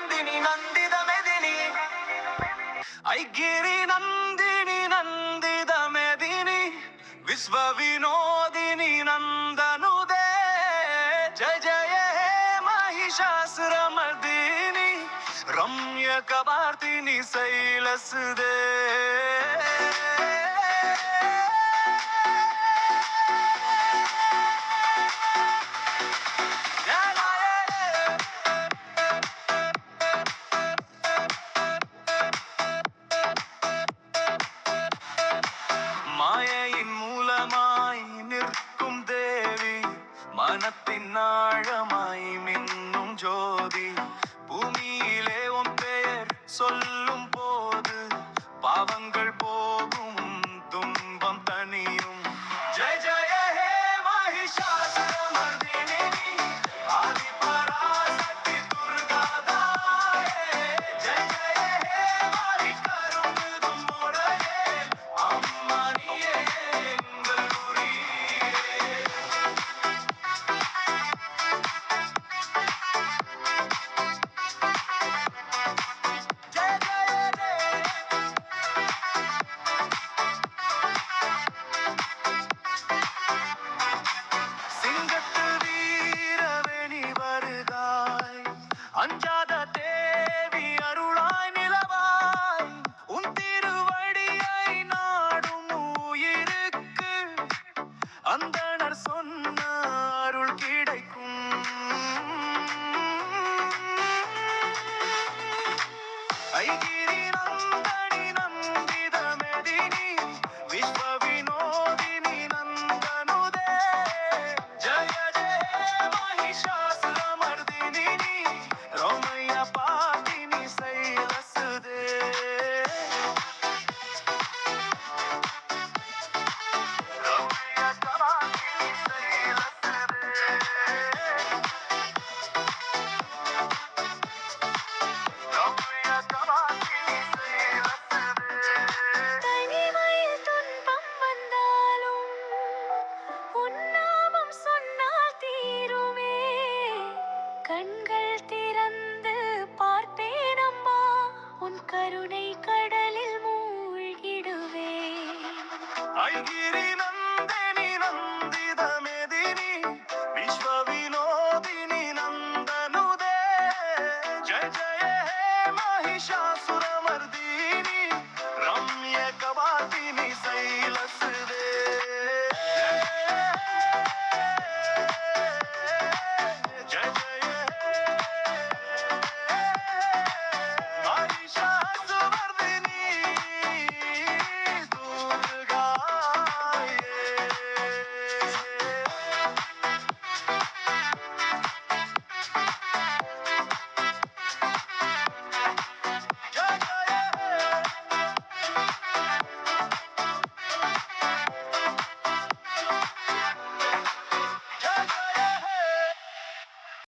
நந்தினி நந்தித மெதினி ஐக்கிரி நந்தினி நந்தித மெதினி விஸ்வ வினோதினி நந்தனுதே. ஜய ஜய மகிஷாசுரமர்தினி. ரம்ய கபார்த்தினி சைலசுதே. அந்தனர் சொன்ன அருள் கிடைக்கும். ஐக்கிய അഴകിരി നന്ദനി നന്ദിത